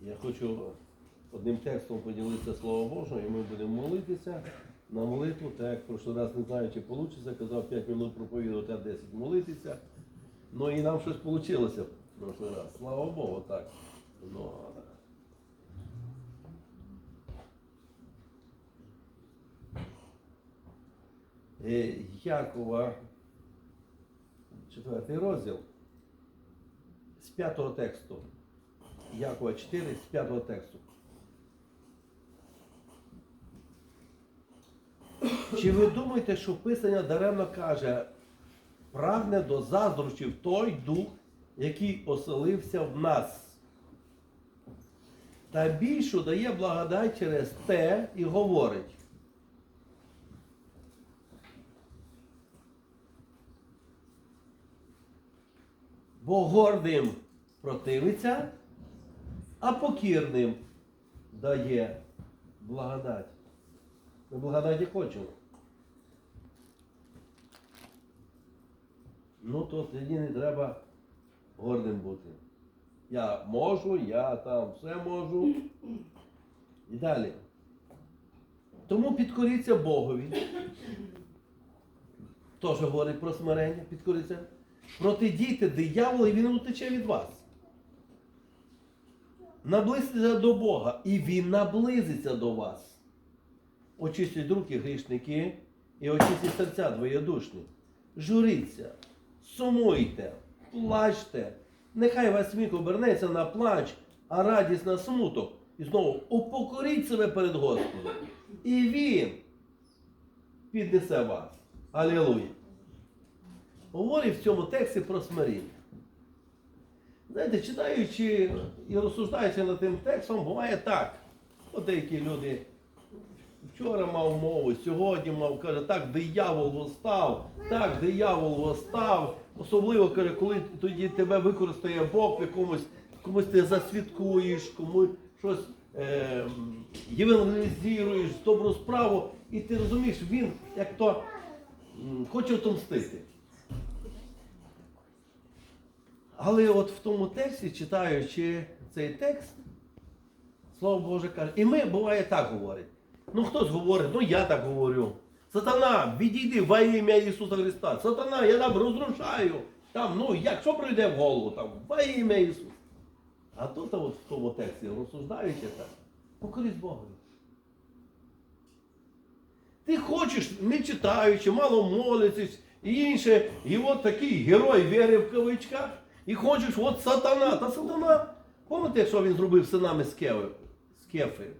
Я хочу одним текстом поділитися Слово Боже, і ми будемо молитися на молитву. Так як в прошлий раз не знаю, чи вийде, казав 5 минут проповідувати, а 10 молитися. Ну і нам щось вийшло в прошлий раз. Слава Богу, так. Ну, Е, Якова, четвертий розділ, п'ятого тексту. Якова 4 з п'ятого тексту. Чи ви думаєте, що Писання даремно каже, прагне до заздрощів той дух, який оселився в нас? Та більшу дає благодать через те і говорить. Бо гордим противиться, а покірним дає благодать. Ми благодаті хочемо. Ну то тоді не треба гордим бути. Я можу, я там все можу. І далі. Тому підкоріться Богові. Теж говорить про смирення, підкоріться. Протидійте дияволу, і він утече від вас. Наблизьтеся до Бога, і Він наблизиться до вас. Очистіть руки грішники і очистіть серця двоєдушні. Журіться, сумуйте, плачте. Нехай вас сміх обернеться на плач, а радість на смуток. І знову упокоріть себе перед Господом. І Він піднесе вас. Алілуя. Говорить в цьому тексті про смиріння. Знаєте, читаючи і розсуждаючи над тим текстом, буває так. От деякі люди вчора мав мову, сьогодні мав, каже, так диявол восстав, так диявол восстав. Особливо каже, коли тоді тебе використає Бог якомусь, комусь ти засвідкуєш, комусь щось е, євангелізуєш, добру справу, і ти розумієш, він як то хоче отомстити. Але от в тому тексті, читаючи цей текст, Слово Боже каже, і ми буває так говорить. Ну хтось говорить, ну я так говорю. Сатана, відійди во ім'я Ісуса Христа. Сатана, я там розрушаю. Там, ну як що прийде в голову там, во ім'я Ісуса. А тут от в тому тексті розсуждаючи так, покорись Богові. Ти хочеш, не читаючи, мало молитись і інше, і от такий герой віри в кавичках, і хочеш, от сатана, та сатана. Пам'ятаєте, що він зробив синами з Кефи?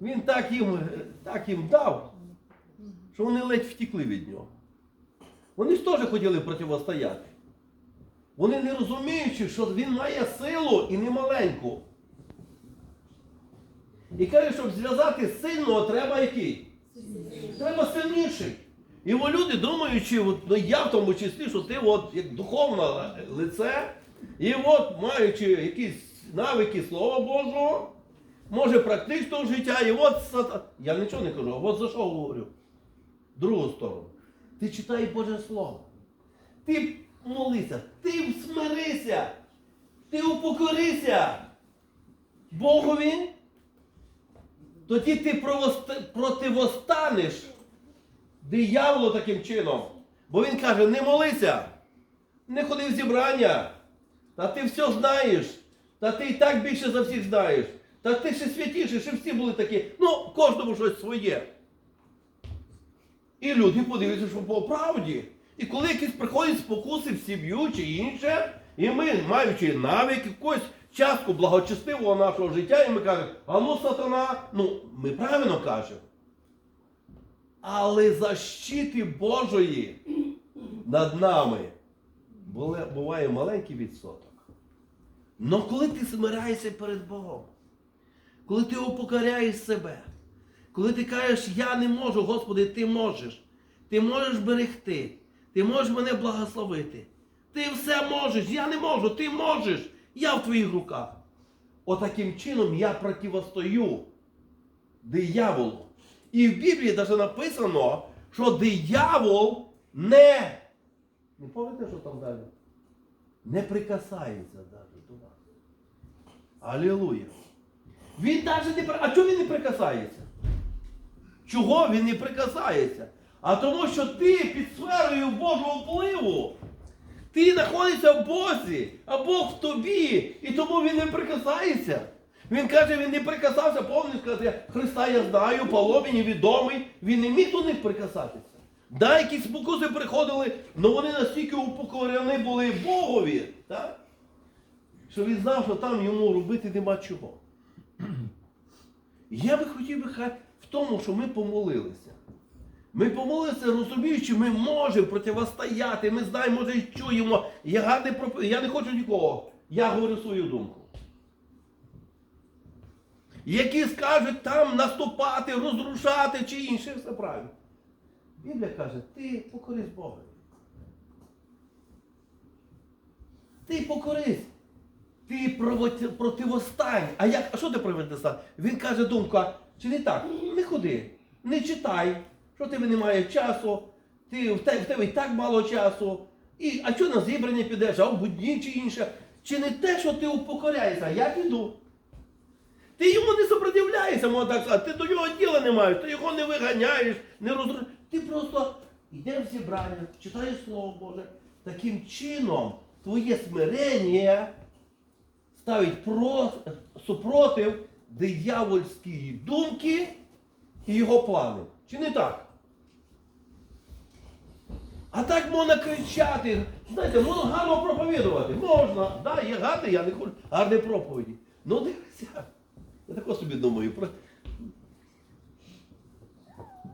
Він так їм, так їм дав, що вони ледь втекли від нього. Вони ж теж хотіли протистояти. Вони не розуміючи, що він має силу і не маленьку. І каже, щоб зв'язати сильного, треба який? Треба сильніший. І от люди думаючи, от, ну я в тому числі, що ти от як духовне лице, і от маючи якісь навики Слова Божого, може практичного життя, і от. Я нічого не кажу, от за що говорю? Другу сторону. Ти читай Боже Слово. Ти молися, ти смирися, ти упокорися Богові. Тоді ти противостанеш дияволу таким чином. Бо він каже, не молися, не ходи в зібрання, та ти все знаєш, та ти і так більше за всіх знаєш, та ти ще святіший, ще всі були такі, ну, кожному щось своє. І люди подивляться, що по правді. І коли якісь приходять спокуси в сім'ю чи інше, і ми, маючи навик якусь частку благочестивого нашого життя, і ми кажемо, а ну сатана, ну, ми правильно кажемо. Але защити Божої над нами буває маленький відсоток. Но коли ти смираєшся перед Богом, коли ти упокоряєш себе, коли ти кажеш, я не можу, Господи, ти можеш. Ти можеш берегти, ти можеш мене благословити. Ти все можеш, я не можу, ти можеш. Я в твоїх руках. Отаким чином я противостою дияволу. І в Біблії навіть написано, що диявол не. Не пам'ятаєте, що там далі? не прикасається навіть до вас. Алілуя. Він навіть не А чого він не прикасається? Чого він не прикасається? А тому, що ти під сферою Божого впливу. Ти знаходишся в Бозі, а Бог в тобі. І тому він не прикасається. Він каже, він не прикасався, повністю каже, Христа я знаю, Павло мені відомий. Він не міг до них прикасатися. Да, якісь спокуси приходили, але вони настільки упокорені були Богові, так? що він знав, що там йому робити нема чого. Я би хотів би хай в тому, що ми помолилися. Ми помолилися, розуміючи, ми можемо протистояти, ми знаємо, може і чуємо. Я не, проп- я не хочу нікого. Я говорю свою думку. Які скажуть там наступати, розрушати чи інше, все правильно. Біблія каже, ти покорись Бога. Ти покорись. Ти проти- противостань. А як, а що ти противостань? Він каже думка, чи не так? Не ходи, не читай, що тебе немає часу, ти, в, те- в тебе і так мало часу. І, а що на зібрання підеш, а в будні чи інше? Чи не те, що ти упокоряєшся, я піду. Ти йому не сопротивляєшся, можна так сказати. Ти до нього діла не маєш, ти його не виганяєш, не розрушаєш. Ти просто йдеш в зібрання, читаєш Слово Боже. Таким чином твоє смирення ставить про, супротив диявольської думки і його плани. Чи не так? А так можна кричати. Знаєте, можна гарно проповідувати. Можна. Да, є гарний, я не хочу. Гарні проповіді. Ну дивися. Я тако собі думаю. Про...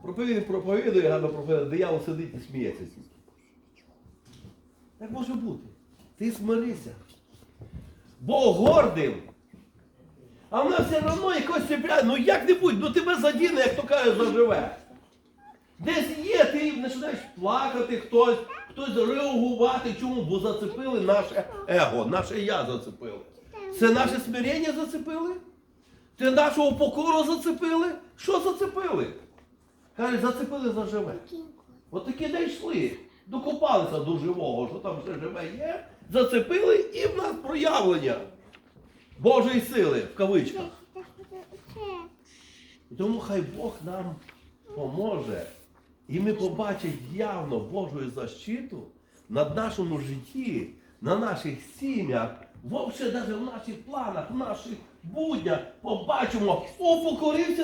Проповідує, проповідує, гарно проповідує, диявол сидить і сміється. Так може бути. Ти смирися. Бог гордим. А вона все одно якось себе, ну як-небудь, ну тебе задіне, як то кажуть, заживе. Десь є, ти починаєш плакати, хтось, хтось реагувати. Чому? Бо зацепили наше его, наше я зацепили. Це наше смирення зацепили? Це нашого покору зацепили? Що зацепили? Каже, зацепили заживе. От такі дійшли. Докопалися до живого, що там ще живе є, зацепили і в нас проявлення Божої сили в кавичках. І тому хай Бог нам поможе. І ми побачимо явно Божу защиту над нашому житті, на наших сім'ях, вовше навіть в наших планах, в наших буднях побачимо, о,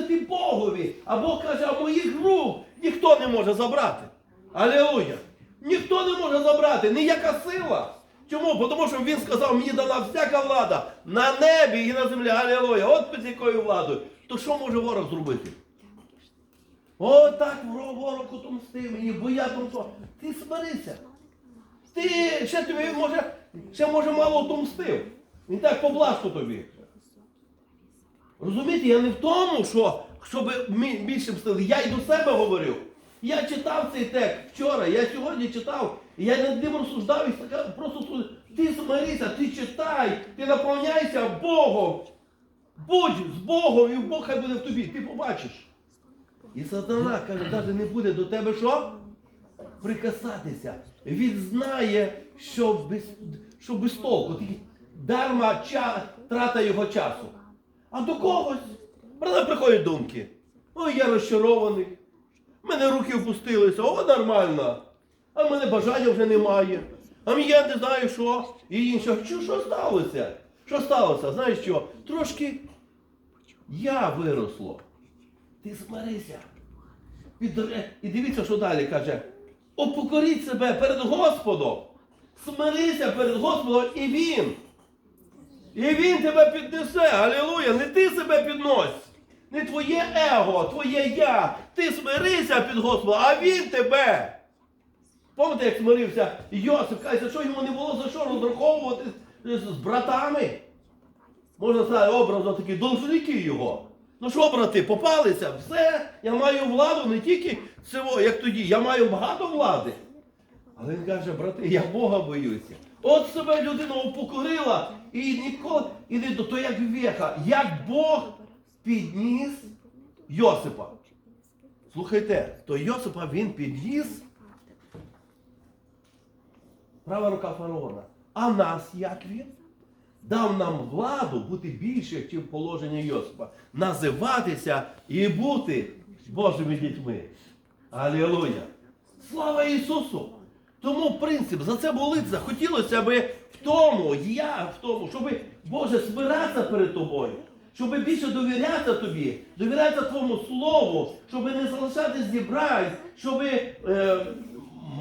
ти Богові. А Бог каже, а моїх рук ніхто не може забрати. Алілуя! Ніхто не може забрати, ніяка сила. Чому? Тому що він сказав, мені дана всяка влада на небі і на землі. Алілуя! От під якою владою. То що може ворог зробити? О, так ворог отомсти мені, бо я там. Ти смирися. Ти ще тобі може, ще може мало отомстив. Він так поблажку тобі. Розумієте, я не в тому, що щоб ми більше мстили. Я й до себе говорю. Я читав цей текст вчора, я сьогодні читав, і я над ним розсуждав і просто ти смирися, ти читай, ти наповняйся Богом. Будь з Богом, і Бог хай буде в тобі, ти побачиш. І сатана каже, навіть не буде до тебе що? Прикасатися. Він знає, що без, що без толку. Дарма ча, трата його часу. А до когось. Правда, приходять думки. Ой, я розчарований. В мене руки опустилися, о, нормально. А в мене бажання вже немає. А я не знаю, що. І інше. Що, що сталося? Що сталося? Знаєш що? Трошки я виросло. Ти смирися. І дивіться, що далі каже. Опокоріть себе перед Господом. Смирися перед Господом і Він. І Він тебе піднесе. Алілуя. Не ти себе піднось. Не твоє его, твоє я. Ти смирися під Господом, а Він тебе. Пам'ятаєте, як смирився Йосип, каже, що йому не було за що розраховувати з братами? Можна сказати, образно такі должники його. Ну що, брати, попалися, все, я маю владу не тільки цього, як тоді, я маю багато влади. Але він каже, брати, я Бога боюся. От себе людина упокорила і ніколи, і не до то як веха, як Бог підніс Йосипа. Слухайте, то Йосипа він підніс. Права рука фараона. А нас як він? Дав нам владу бути більше, ніж положення Йосипа. Називатися і бути Божими дітьми. Алілуя! Слава Ісусу! Тому принцип за це молитися хотілося би в тому, я в тому, щоб Боже спиратися перед тобою, щоб більше довіряти тобі, довіряти Твоєму Слову, щоб не залишати зібрань, щоб е,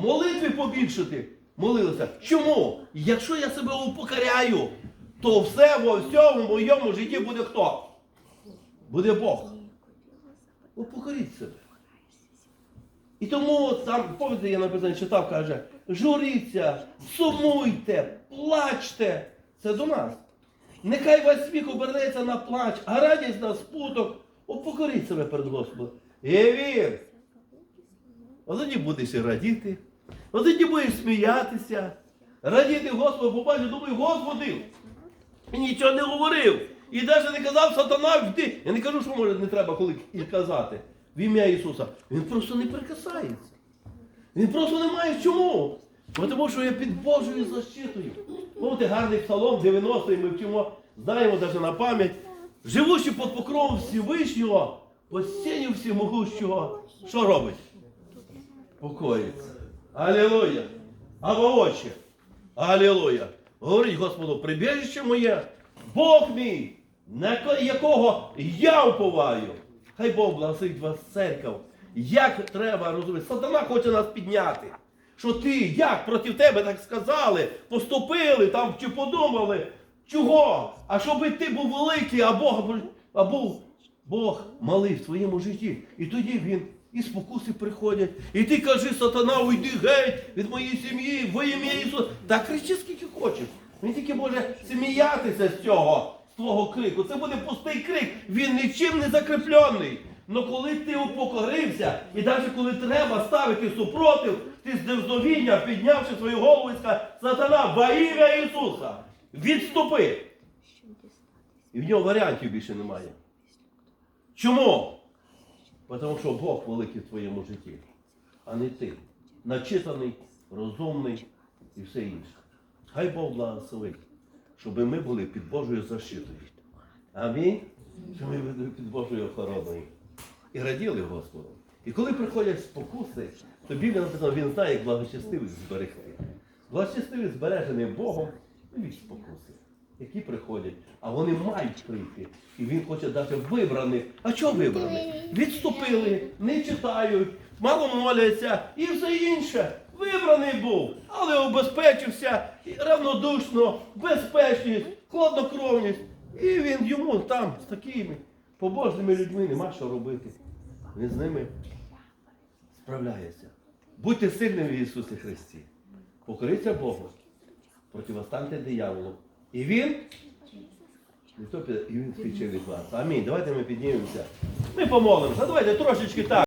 молитви побільшити. Молилися. Чому? Якщо я себе упокоряю, то все во всьому моєму житті буде хто? Буде Бог. Упокоріть себе. І тому там, пам'ятаєте, я написано, читав, каже, журіться, сумуйте, плачте. Це до нас. Нехай весь сміх обернеться на плач, а радість на спуток. Упокоріть себе перед Господом. І вір. Будеш і радіти, тоді будеш сміятися. Радіти Господу, побачиш, думаю, Господи, нічого не говорив. І навіть не казав сатана йди. Я не кажу, що може не треба коли і казати в ім'я Ісуса. Він просто не прикасається. Він просто не має чому. Бо Тому що я під Божою защитою. Помните, гарний псалом 90-й ми вчимо, знаємо навіть на пам'ять. Живучи під покровом Всевишнього, осінню всемогущого, що робить? Покоїться. Алілуя. А очі. Алілуя. Говорить Господу, прибіжище моє, Бог мій, на якого я уповаю. Хай Бог благословить вас церков. Як треба розуміти, сатана хоче нас підняти. Що ти, як проти тебе так сказали, поступили там чи подумали. Чого? А щоб ти був великий, а Бог, а був Бог малий в своєму житті. І тоді він і спокуси приходять. І ти кажи, сатана, уйди геть від моєї сім'ї, во ім'я Ісуса. Та кричи скільки хочеш. Він тільки може сміятися з цього, з твого крику. Це буде пустий крик. Він нічим не закріплений. Но коли ти упокорився, і навіть коли треба ставити супротив, ти з дерзновіння, піднявши свою голову і сказав, сатана, во ім'я Ісуса, відступи. І в нього варіантів більше немає. Чому? Тому що Бог великий в твоєму житті, а не ти. Начитаний, розумний і все інше. Хай Бог благословить, щоб ми були під Божою защитою. Амінь. Щоб ми були під Божою охороною. І раділи Господу. І коли приходять спокуси, то Біблія написано, він знає, як благочестивих зберегти. Благочестивий збережений Богом від спокуси, які приходять, а вони мають прийти. І він хоче дати вибраних. А чого вибраних? Відступили, не читають, мало моляться і все інше. Вибраний був, але обезпечився равнодушно, безпечність, хладнокровність. І він йому там з такими побожними людьми нема що робити. Він з ними справляється. Будьте сильними в Ісусі Христі. Покоріться Богу, противостаньте дияволу. І він, і він втече від вас. Амінь. Давайте ми піднімемося. Ми помолимося. Давайте трошечки так.